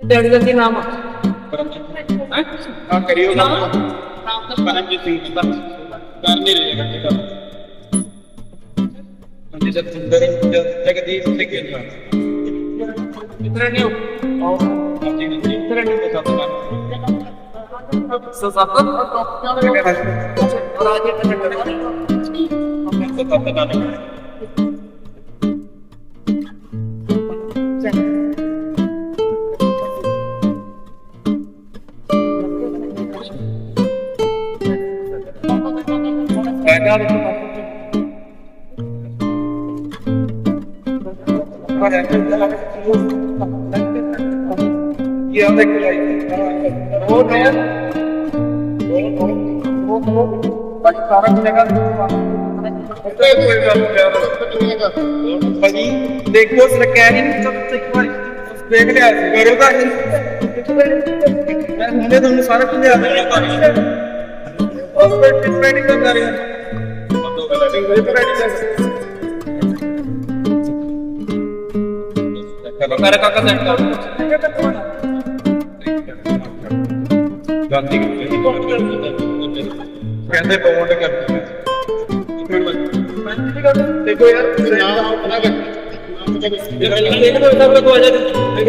Daddy ਦਾ ਕੀ ਨਾਮ ਆ ਆ ਕਰਿਓ ਨਾ ਪਰਮਜੀਤ ਸਿੰਘ ਜੀ ਬਸ ਕਰ ਨਹੀਂ ਰਹੇ ਗੱਡੀ ਦਾ ਮੰਦੀ ਜਦ ਸੁੰਦਰ ਜਗਦੀਪ ਸਿੰਘ ਜੀ ਦਾ ਕਿਤਨੇ ਨੇ ਔਰ ਜੀ ਜੀ ਤੇਰੇ ਨੂੰ ਪਤਾ ਤਾਂ ਸਸਤ ਰਾਜੇ ਤੇ ਪਤਾ ਤਾਂ ਨਹੀਂ ਬੈਠਾ ਇਹ ਆਉਂਦਾ ਕਿ ਉਹ ਨੇ ਬਾਕੀ ਸਾਰਾ ਜਗ੍ਹਾ ਭਾਜੀ ਦੇਖੋ ਸਰਕਾਰੀ ਨਹੀਂ ਸਭ ਤੋਂ ਇੱਕ ਵਾਰੀ ਦੇਖ ਲਿਆ ਸੀ ਕਰੋਗਾ ਮੈਂ ਹੁਣੇ ਤੁਹਾਨੂੰ ਸਾਰਾ ਕੁਝ ਲਿਆ ਦਿੰਦਾ ਉਸ ਪਰ ਡਿਪੈਂਡ ਕਰਦਾ ਰਿਹਾ ਗੱਲ ਨਹੀਂ ਮੇਰੇ ਕਾਕਾ ਸੈੱਟ ਕਰ ਗਾਂਧੀ ਕਹਿੰਦੇ ਪਵਨ ਕਰਦੇ ਦੇਖੋ ਯਾਰ ਨਾਮ ਆਪਣਾ ਕਰ ਇੱਕ ਦੋ ਸਭ ਲੋਕ ਆ ਜਾ ਦੇਖ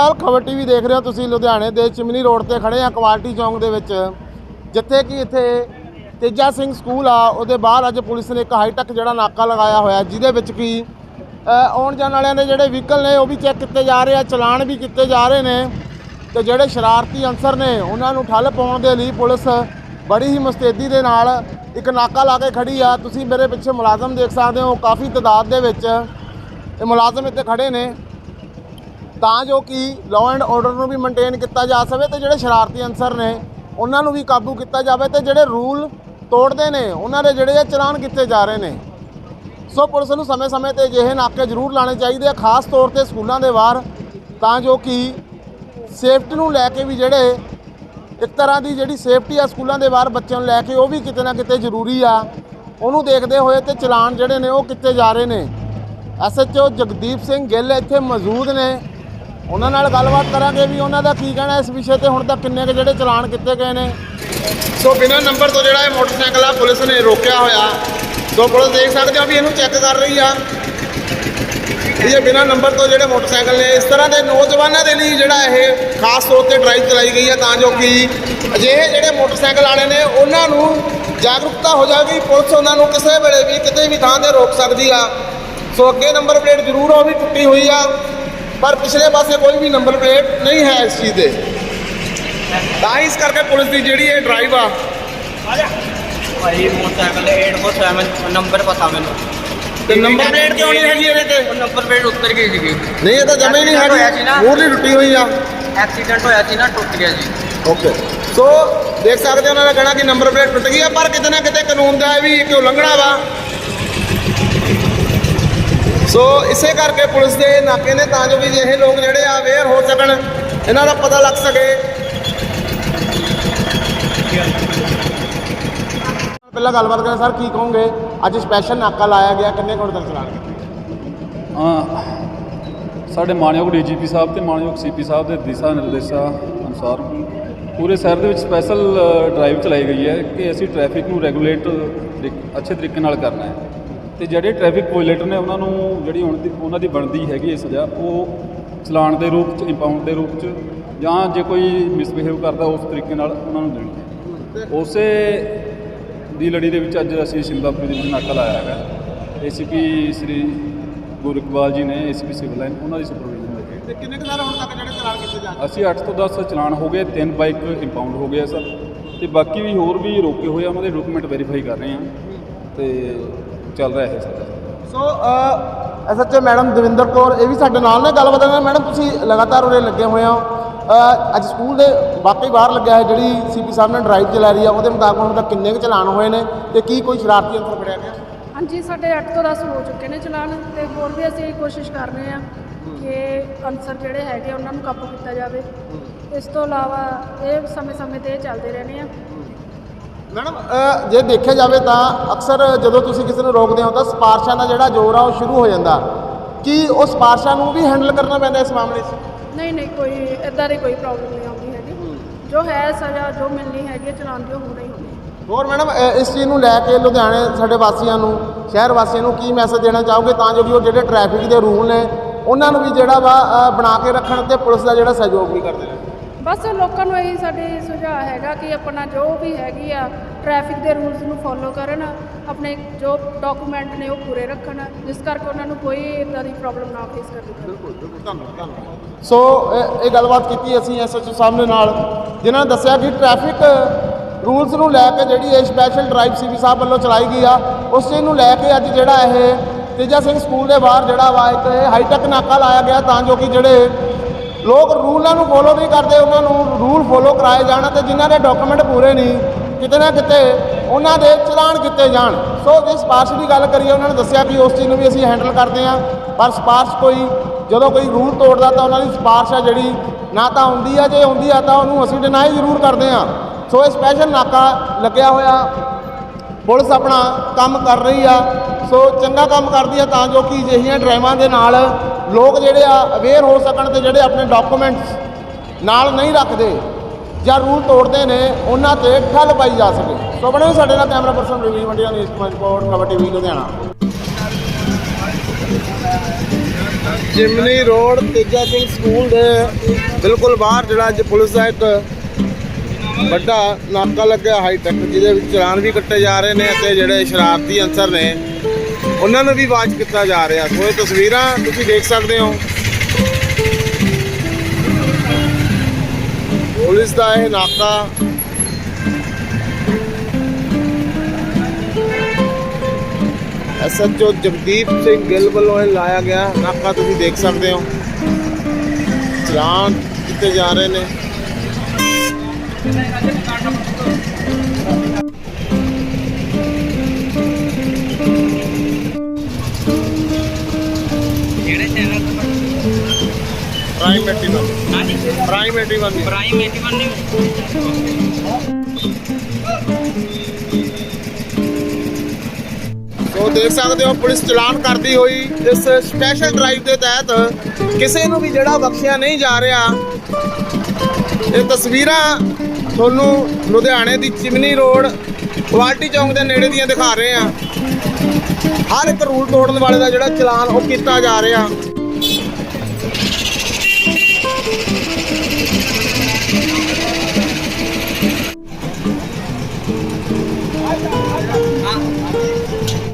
ਸਤਿ ਸ਼੍ਰੀ ਅਕਾਲ ਖਬਰ ਟੀਵੀ ਦੇਖ ਰਹੇ ਹੋ ਤੁਸੀਂ ਲੁਧਿਆਣੇ ਦੇ ਚਿਮਨੀ ਰੋਡ ਤੇ ਖੜੇ ਆ ਕੁਆਲਿਟੀ ਚੌਂਕ ਦੇ ਵਿੱਚ। ਜਿੱਥੇ ਕਿ ਇੱਥੇ ਤੇਜਾ ਸਿੰਘ ਸਕੂਲ ਆ, ਉਹਦੇ ਬਾਹਰ ਅੱਜ ਪੁਲਿਸ ਨੇ ਇੱਕ ਹਾਈਟੈਕ ਜਿਹੜਾ ਨਾਕਾ ਲਗਾਇਆ ਹੋਇਆ ਜਿਹਦੇ ਵਿੱਚ ਕੀ ਆਉਣ ਜਾਣ ਵਾਲਿਆਂ ਦੇ ਜਿਹੜੇ ਵਹੀਕਲ ਨੇ ਉਹ ਵੀ ਚੈੱਕ ਕੀਤੇ ਜਾ ਰਹੇ ਆ, ਚਲਾਨ ਵੀ ਕੀਤੇ ਜਾ ਰਹੇ ਨੇ। ਤੇ ਜਿਹੜੇ ਸ਼ਰਾਰਤੀ ਅਨਸਰ ਨੇ, ਉਹਨਾਂ ਨੂੰ ਠੱਲ ਪਾਉਣ ਦੇ ਲਈ ਪੁਲਿਸ ਬੜੀ ਹੀ ਮੁਸਤੈਦੀ ਦੇ ਨਾਲ ਇੱਕ ਨਾਕਾ ਲਾ ਕੇ ਖੜੀ ਆ। ਤੁਸੀਂ ਮੇਰੇ ਪਿੱਛੇ ਮੁਲਾਜ਼ਮ ਦੇਖ ਸਕਦੇ ਹੋ ਕਾਫੀ ਤਦਾਦ ਦੇ ਵਿੱਚ ਇਹ ਮੁਲਾਜ਼ਮ ਇੱਥੇ ਖੜੇ ਨੇ। ਤਾਂ ਜੋ ਕਿ ਲਾਅ ਐਂਡ ਆਰਡਰ ਨੂੰ ਵੀ ਮੇਨਟੇਨ ਕੀਤਾ ਜਾ ਸਕੇ ਤੇ ਜਿਹੜੇ ਸ਼ਰਾਰਤੀ ਅਨਸਰ ਨੇ, ਉਹਨਾਂ ਨੂੰ ਵੀ ਕਾਬੂ ਕੀਤਾ ਜਾਵੇ ਤੇ ਜਿਹੜੇ ਰੂਲ ਤੋੜਦੇ ਨੇ, ਉਹਨਾਂ ਦੇ ਜਿਹੜੇ ਆ ਚਲਾਨ ਕੀਤੇ ਜਾ ਰਹੇ ਨੇ। ਸੋ ਪੁਲਿਸ ਨੂੰ ਸਮੇਂ-ਸਮੇਂ ਤੇ ਅਜਿਹੇ ਨਾਕੇ ਜ਼ਰੂਰ ਲਾਣੇ ਚਾਹੀਦੇ ਆ, ਖਾਸ ਤੌਰ ਤੇ ਸਕੂਲਾਂ ਦੇ ਬਾਹਰ, ਤਾਂ ਜੋ ਕਿ ਸੇਫਟੀ ਨੂੰ ਲੈ ਕੇ ਵੀ ਜਿਹੜੇ ਇੱਕ ਤਰ੍ਹਾਂ ਦੀ ਜਿਹੜੀ ਸੇਫਟੀ ਆ ਸਕੂਲਾਂ ਦੇ ਬਾਹਰ ਬੱਚਿਆਂ ਨੂੰ ਲੈ ਕੇ, ਉਹ ਵੀ ਕਿਤੇ ਨਾ ਕਿਤੇ ਜ਼ਰੂਰੀ ਆ। ਉਹਨੂੰ ਦੇਖਦੇ ਹੋਏ ਤੇ ਚਲਾਨ ਜਿਹੜੇ ਨੇ ਉਹ ਕੀਤੇ ਜਾ ਰਹੇ ਨੇ। ਐਸਐਚਓ ਜਗਦੀਪ ਸਿੰਘ ਗਿੱਲ ਇੱਥੇ ਮੌਜੂਦ ਨੇ। ਉਹਨਾਂ ਨਾਲ ਗੱਲਬਾਤ ਕਰਾਂਗੇ ਵੀ ਉਹਨਾਂ ਦਾ ਕੀ ਕਹਿਣਾ ਇਸ ਵਿਸ਼ੇ ਤੇ, ਹੁਣ ਤੱਕ ਕਿੰਨੇ ਕੁ ਜਿਹੜੇ ਚਲਾਨ ਕੀਤੇ ਗਏ ਨੇ। ਸੋ ਬਿਨਾਂ ਨੰਬਰ ਤੋਂ ਜਿਹੜਾ ਇਹ ਮੋਟਰਸਾਈਕਲ ਆ, ਪੁਲਿਸ ਨੇ ਰੋਕਿਆ ਹੋਇਆ। ਸੋ ਪੁਲਿਸ ਦੇਖ ਸਕਦੇ ਹੋ ਵੀ ਇਹਨੂੰ ਚੈੱਕ ਕਰ ਰਹੀ ਆ। ਇਹ ਬਿਨਾਂ ਨੰਬਰ ਤੋਂ ਜਿਹੜੇ ਮੋਟਰਸਾਈਕਲ ਨੇ, ਇਸ ਤਰ੍ਹਾਂ ਦੇ ਨੌਜਵਾਨਾਂ ਦੇ ਲਈ ਜਿਹੜਾ ਇਹ ਖਾਸ ਤੌਰ ਤੇ ਡਰਾਈਵ ਚਲਾਈ ਗਈ ਆ, ਤਾਂ ਜੋ ਕਿ ਅਜਿਹੇ ਜਿਹੜੇ ਮੋਟਰਸਾਈਕਲ ਵਾਲੇ ਨੇ, ਉਹਨਾਂ ਨੂੰ ਜਾਗਰੂਕਤਾ ਹੋ ਜਾਵੇਗੀ, ਪੁਲਿਸ ਉਹਨਾਂ ਨੂੰ ਕਿਸੇ ਵੇਲੇ ਵੀ ਕਿਤੇ ਵੀ ਥਾਂ ਤੇ ਰੋਕ ਸਕਦੀ ਆ। ਸੋ ਅੱਗੇ ਨੰਬਰ ਪਲੇਟ ਜ਼ਰੂਰ ਉਹ ਵੀ ਟੁੱਟੀ ਹੋਈ ਆ। ਪਰ ਪਿਛਲੇ ਪਾਸੇ ਕੋਈ ਵੀ ਨੰਬਰ ਪਲੇਟ ਨਹੀਂ ਹੈ ਇਸ ਚੀਜ਼ ਦੇ। ਤਾਂ ਇਸ ਕਰਕੇ ਪੁਲਿਸ ਦੀ ਜਿਹੜੀ ਇਹ ਡਰਾਈਵ ਆ ਭਾਈ ਮੋਟਰਸਾਈਕਲ 847 ਨੰਬਰ ਪਤਾ ਮੈਨੂੰ। ਤੇ ਨੰਬਰ ਪਲੇਟ ਕਿਉਂ ਨਹੀਂ ਹੈਗੀ ਇਹਦੇ ਤੇ? ਨੰਬਰ ਪਲੇਟ ਉੱਤਰ ਗਈ ਸੀਗੀ। ਨਹੀਂ ਇਹ ਤਾਂ ਜਮੇ ਹੀ ਨਹੀਂ। ਹੈਗੀ। ਮੂਰਲੀ ਟੁੱਟੀ ਹੋਈ ਆ। ਐਕਸੀਡੈਂਟ ਹੋਇਆ ਸੀ ਨਾ ਟੁੱਟ ਗਿਆ ਜੀ। ਓਕੇ ਸੋ ਦੇਖ ਸਕਦੇ ਹੋ ਉਹਨਾਂ ਦਾ ਕਹਿਣਾ ਕਿ ਨੰਬਰ ਪਲੇਟ ਟੁੱਟ ਗਈ ਆ ਪਰ ਕਿਤੇ ਨਾ ਕਿਤੇ ਕਾਨੂੰਨ ਦਾ ਇਹ ਵੀ ਇੱਕ ਉਲੰਘਣਾ ਵਾ। ਸੋ ਇਸੇ ਕਰਕੇ ਪੁਲਿਸ ਦੇ ਨਾਕੇ ਨੇ ਤਾਂ ਜੋ ਵੀ ਇਹ ਲੋਕ ਜਿਹੜੇ ਆ ਅਵੇਅਰ ਹੋ ਸਕਣ, ਇਹਨਾਂ ਦਾ ਪਤਾ ਲੱਗ ਸਕੇ। ਪਹਿਲਾਂ ਗੱਲਬਾਤ ਕਰਾਂ, ਸਰ, ਕੀ ਕਹੋਗੇ? ਅੱਜ ਸਪੈਸ਼ਲ ਨਾਕਾ ਲਾਇਆ ਗਿਆ, ਕਿੰਨੇ ਕੋਲ ਤੱਕ ਚਲਾਣ ਹਾਂ, ਸਾਡੇ ਮਾਨਯੋਗ ਡੀਜੀਪੀ ਸਾਹਿਬ ਤੇ ਮਾਨਯੋਗ ਸੀਪੀ ਸਾਹਿਬ ਦੇ ਦਿਸ਼ਾ ਨਿਰਦੇਸ਼ਾਂ ਅਨੁਸਾਰ ਪੂਰੇ ਸ਼ਹਿਰ ਦੇ ਵਿੱਚ ਸਪੈਸ਼ਲ ਡਰਾਈਵ ਚਲਾਈ ਗਈ ਹੈ ਕਿ ਅਸੀਂ ਟ੍ਰੈਫਿਕ ਨੂੰ ਰੈਗੂਲੇਟ ਤਰੀਕ- ਅੱਛੇ ਤਰੀਕੇ ਨਾਲ ਕਰਨਾ ਹੈ। ਤੇ ਜਿਹੜੇ ਟ੍ਰੈਫਿਕ ਵਾਇਲੇਟਰ ਨੇ ਉਹਨਾਂ ਨੂੰ ਜਿਹੜੀ ਹੁਣ ਦੀ ਉਹਨਾਂ ਦੀ ਬਣਦੀ ਹੈਗੀ ਹੈ ਸਜ਼ਾ ਉਹ ਚਲਾਨ ਦੇ ਰੂਪ ਚ ਇੰਪਾਊਂਡ ਦੇ ਰੂਪ ਚ ਜਾਂ ਜੇ ਕੋਈ ਮਿਸਬਿਹੇਵ ਕਰਦਾ ਉਸ ਤਰੀਕੇ ਨਾਲ ਉਹਨਾਂ ਨੂੰ ਦੇਣੀ ਹੈ। ਉਸੇ ਦੀ ਲੜੀ ਦੇ ਵਿੱਚ ਅੱਜ ਅਸੀਂ ਸਿੰਗਾਪੁਰ ਦੇ ਵਿੱਚ ਨਾਕਾ ਲਾਇਆ ਹੈਗਾ। ਏਸੀਪੀ ਸ੍ਰੀ ਗੁਰਕਵਾਲ ਜੀ ਨੇ ਏਸੀਪੀ ਸਿਵਲ ਲਾਈਨ ਉਹਨਾਂ ਦੀ ਸੁਪਰਵਿਜ਼ਨ ਵਿੱਚ ਤੇ ਕਿੰਨੇ ਕੁ ਸਰ ਹੁਣ ਤੱਕ ਜਿਹੜੇ ਚਲਾਨ ਕੀਤੇ ਜਾ ਅਸੀਂ 8 ਤੋਂ 10 ਚਲਾਨ ਹੋ ਗਏ ਤਿੰਨ ਬਾਈਕ ਇੰਪਾਊਂਡ ਹੋ ਗਏ ਸਰ। ਤੇ ਬਾਕੀ ਵੀ ਹੋਰ ਵੀ ਰੋਕੇ ਹੋਏ ਆ ਉਹਨਾਂ ਦੇ ਡਾਕੂਮੈਂਟ ਵੈਰੀਫਾਈ ਕਰ ਰਹੇ ਆ। ਤੇ ਚੱਲ ਰਿਹਾ ਹੈ। Sir so SHO madam Davinder Kaur ਇਹ ਵੀ ਸਾਡੇ ਨਾਲ ਨੇ ਗੱਲਬਾਤ ਨਾਲ ਮੈਡਮ ਤੁਸੀਂ ਲਗਾਤਾਰ ਉਰੇ ਲੱਗੇ ਹੋਏ ਹੋ। ਅ, ਅੱਜ ਸਕੂਲ ਦੇ ਵਾਕਈ ਬਾਹਰ ਲੱਗਿਆ ਹੈ ਜਿਹੜੀ ਸੀਪੀ ਸਾਹਿਬ ਨੇ ਡਰਾਈਵ ਚਲਾ ਰਹੀ ਆ ਉਹਦੇ ਮੁਤਾਬਕ ਹੁਣ ਤੱਕ ਕਿੰਨੇ ਕੁ ਚਲਾਨ ਹੋਏ ਨੇ ਤੇ ਕੀ ਕੋਈ ਸ਼ਰਾਰਤੀ ਅੰਸਰ ਫੜਿਆ ਗਿਆ? ਹਾਂਜੀ ਸਾਡੇ 8 ਤੋਂ 10 ਹੋ ਚੁੱਕੇ ਨੇ ਚਲਾਨ ਤੇ ਹੋਰ ਵੀ ਅਸੀਂ ਕੋਸ਼ਿਸ਼ ਕਰ ਰਹੇ ਹਾਂ ਕਿ ਅਨਸਰ ਜਿਹੜੇ ਹੈਗੇ ਉਹਨਾਂ ਨੂੰ ਕਾਬੂ ਕੀਤਾ ਜਾਵੇ। ਇਸ ਤੋਂ ਇਲਾਵਾ ਇਹ ਸਮੇਂ-ਸਮੇਂ ਤੇ ਇਹ ਚੱਲਦੇ ਰਹਿਣੇ ਆ। ਮੈਡਮ ਜੇ ਦੇਖਿਆ ਜਾਵੇ ਤਾਂ ਅਕਸਰ ਜਦੋਂ ਤੁਸੀਂ ਕਿਸੇ ਨੂੰ ਰੋਕਦੇ ਹੋ ਤਾਂ ਸਿਫਾਰਸ਼ਾਂ ਦਾ ਜਿਹੜਾ ਜ਼ੋਰ ਆ ਉਹ ਸ਼ੁਰੂ ਹੋ ਜਾਂਦਾ। ਕੀ ਉਹ ਸਿਫਾਰਸ਼ਾਂ ਨੂੰ ਵੀ ਹੈਂਡਲ ਕਰਨਾ ਪੈਂਦਾ ਇਸ ਮਾਮਲੇ 'ਚ? ਨਹੀਂ ਨਹੀਂ ਕੋਈ ਇਦਾਂ ਦੀ ਕੋਈ ਪ੍ਰੋਬਲਮ ਨਹੀਂ ਆਉਂਦੀ ਹੈਗੀ। ਜੋ ਹੈ ਸਜ਼ਾ ਜੋ ਮਿਲਣੀ ਹੈਗੀ ਹੈ, ਚਲਾਨ ਦੀ ਉਹ ਹੋਣੀ ਹੀ ਹੋਣੀ ਹੈ। ਹੋਰ ਮੈਡਮ ਇਸ ਚੀਜ਼ ਨੂੰ ਲੈ ਕੇ ਲੁਧਿਆਣੇ ਸਾਡੇ ਵਾਸੀਆਂ ਨੂੰ ਸ਼ਹਿਰ ਵਾਸੀਆਂ ਨੂੰ ਕੀ ਮੈਸੇਜ ਦੇਣਾ ਚਾਹੋਗੇ ਤਾਂ ਜੋ ਵੀ ਉਹ ਜਿਹੜੇ ਟ੍ਰੈਫਿਕ ਦੇ ਰੂਲ ਨੇ ਉਹਨਾਂ ਨੂੰ ਵੀ ਜਿਹੜਾ ਵਾ ਬਣਾ ਕੇ ਰੱਖਣ ਤੇ ਪੁਲਿਸ ਦਾ ਜਿਹੜਾ ਸਹਿਯੋਗ ਵੀ ਕਰਦੇ ਨੇ? ਬਸ ਲੋਕਾਂ ਨੂੰ ਇਹੀ ਸਾਡੇ ਸੁਝਾਅ ਹੈਗਾ ਕਿ ਆਪਣਾ ਜੋ ਵੀ ਹੈਗੀ ਆ ਟ੍ਰੈਫਿਕ ਦੇ ਰੂਲਸ ਨੂੰ ਫੋਲੋ ਕਰਨ, ਆਪਣੇ ਜੋ ਡਾਕੂਮੈਂਟ ਨੇ ਉਹ ਪੂਰੇ ਰੱਖਣ, ਜਿਸ ਕਰਕੇ ਉਹਨਾਂ ਨੂੰ ਕੋਈ ਇਦਾਂ ਦੀ ਪ੍ਰੋਬਲਮ ਨਾ ਫੇਸ ਕਰਨੀ ਪਵੇ। ਸੋ ਇਹ ਇਹ ਗੱਲਬਾਤ ਕੀਤੀ ਅਸੀਂ ਐਸਐਚਓ ਸਾਹਿਬ ਦੇ ਨਾਲ, ਜਿਨ੍ਹਾਂ ਨੇ ਦੱਸਿਆ ਕਿ ਟ੍ਰੈਫਿਕ ਰੂਲਸ ਨੂੰ ਲੈ ਕੇ ਜਿਹੜੀ ਇਹ ਸਪੈਸ਼ਲ ਡਰਾਈਵ ਸੀਪੀ ਸਾਹਿਬ ਵੱਲੋਂ ਚਲਾਈ ਗਈ ਆ, ਉਸ ਚੀਜ਼ ਨੂੰ ਲੈ ਕੇ ਅੱਜ ਜਿਹੜਾ ਇਹ ਤੇਜਾ ਸਿੰਘ ਸਕੂਲ ਦੇ ਬਾਹਰ ਜਿਹੜਾ ਵਾ, ਇੱਕ ਹਾਈਟੈਕ ਨਾਕਾ ਲਾਇਆ ਗਿਆ ਤਾਂ ਜੋ ਕਿ ਜਿਹੜੇ ਲੋਕ ਰੂਲਾਂ ਨੂੰ ਫੋਲੋ ਨਹੀਂ ਕਰਦੇ, ਉਹਨਾਂ ਨੂੰ ਰੂਲ ਫੋਲੋ ਕਰਾਏ ਜਾਣ ਤੇ ਜਿਨ੍ਹਾਂ ਦੇ ਡਾਕੂਮੈਂਟ ਪੂਰੇ ਨਹੀਂ, ਕਿਤੇ ਨਾ ਕਿਤੇ ਉਹਨਾਂ ਦੇ ਚਲਾਨ ਕੀਤੇ ਜਾਣ। ਸੋ ਜੇ ਸਿਫਾਰਸ਼ ਦੀ ਗੱਲ ਕਰੀਏ, ਉਹਨਾਂ ਨੇ ਦੱਸਿਆ ਕਿ ਉਸ ਚੀਜ਼ ਨੂੰ ਵੀ ਅਸੀਂ ਹੈਂਡਲ ਕਰਦੇ ਹਾਂ, ਪਰ ਸਿਫਾਰਸ਼ ਕੋਈ, ਜਦੋਂ ਕੋਈ ਰੂਲ ਤੋੜਦਾ ਤਾਂ ਉਹਨਾਂ ਦੀ ਸਿਫਾਰਸ਼ ਆ ਜਿਹੜੀ, ਨਾ ਤਾਂ ਹੁੰਦੀ ਆ, ਜੇ ਹੁੰਦੀ ਆ ਤਾਂ ਉਹਨੂੰ ਅਸੀਂ ਡਿਨਾਈ ਜ਼ਰੂਰ ਕਰਦੇ ਹਾਂ। ਸੋ ਇਹ ਸਪੈਸ਼ਲ ਨਾਕਾ ਲੱਗਿਆ ਹੋਇਆ, ਪੁਲਿਸ ਆਪਣਾ ਕੰਮ ਕਰ ਰਹੀ ਆ, ਸੋ ਚੰਗਾ ਕੰਮ ਕਰਦੀ ਆ ਤਾਂ ਜੋ ਕਿ ਅਜਿਹੀਆਂ ਡਰਾਈਵਾਂ ਦੇ ਨਾਲ ਲੋਕ ਜਿਹੜੇ ਆ ਅਵੇਅਰ ਹੋ ਸਕਣ ਤੇ ਜਿਹੜੇ ਆਪਣੇ ਡਾਕੂਮੈਂਟਸ ਨਾਲ ਨਹੀਂ ਰੱਖਦੇ ਜਾਂ ਰੂਲ ਤੋੜਦੇ ਨੇ, ਉਹਨਾਂ ਤੇ ਠੱਲ ਪਾਈ ਜਾ ਸਕੇ। ਸੋ ਬਣੇ ਸਾਡੇ ਨਾਲ ਕੈਮਰਾ ਪਰਸਨ ਰਵੀ ਮੰਡੀਆਂ ਦੀ ਰਿਪੋਰਟ ਕਬੱਡੀ ਟੀਵੀ ਲੁਧਿਆਣਾ। ਜਿਮਨੀ ਰੋਡ, ਤੇਜਾ ਸਿੰਘ ਸਕੂਲ ਦੇ ਬਿਲਕੁਲ ਬਾਹਰ, ਜਿਹੜਾ ਅੱਜ ਪੁਲਿਸ ਦਾ ਇੱਕ ਵੱਡਾ ਨਾਕਾ ਲੱਗਿਆ ਹਾਈ ਟੈਕ ਜਿਹਦੇ ਵਿੱਚ ਚਲਾਨ ਵੀ ਕੱਟੇ ਜਾ ਰਹੇ ਨੇ ਅਤੇ ਜਿਹੜੇ ਸ਼ਰਾਰਤੀ ਅਨਸਰ ਨੇ ਉਹਨਾਂ ਨੂੰ ਵੀ ਵਾਚ ਕੀਤਾ ਜਾ ਰਿਹਾ। ਸੋ ਇਹ ਤਸਵੀਰਾਂ ਤੁਸੀਂ ਦੇਖ ਸਕਦੇ ਹੋ। ਪੁਲਿਸ ਦਾ ਇਹ ਨਾਕਾ। ਐਸਐਚਓ ਜਗਦੀਪ ਸਿੰਘ ਗਿੱਲ ਵੱਲੋਂ ਇਹ ਲਾਇਆ ਗਿਆ ਨਾਕਾ, ਤੁਸੀਂ ਦੇਖ ਸਕਦੇ ਹੋ। ਚਲਾਨ ਕੀਤੇ ਜਾ ਰਹੇ ਨੇ। ਪ੍ਰਾਈਮ 81 ਹਾਂਜੀ। ਪ੍ਰਾਈਮ 81 ਪ੍ਰਾਈਮ 81 ਨਿਊ ਸੋ ਦੇਖ ਸਕਦੇ ਹੋ ਪੁਲਿਸ ਚਲਾਨ ਕਰਦੀ ਹੋਈ ਇਸ ਸਪੈਸ਼ਲ ਡਰਾਈਵ ਦੇ ਤਹਿਤ ਕਿਸੇ ਨੂੰ ਵੀ ਜਿਹੜਾ ਬਖਸ਼ਿਆ ਨਹੀਂ ਜਾ ਰਿਹਾ। ਇਹ ਤਸਵੀਰਾਂ ਤੁਹਾਨੂੰ ਲੁਧਿਆਣੇ ਦੀ ਚਿਮਨੀ ਰੋਡ ਕੁਆਲਟੀ ਚੌਂਕ ਦੇ ਨੇੜੇ ਦੀਆਂ ਦਿਖਾ ਰਹੇ ਆ ਹਰ ਇੱਕ ਰੂਲ ਤੋੜਨ ਵਾਲੇ ਦਾ ਜਿਹੜਾ ਚਲਾਨ ਉਹ ਕੀਤਾ ਜਾ ਰਿਹਾ।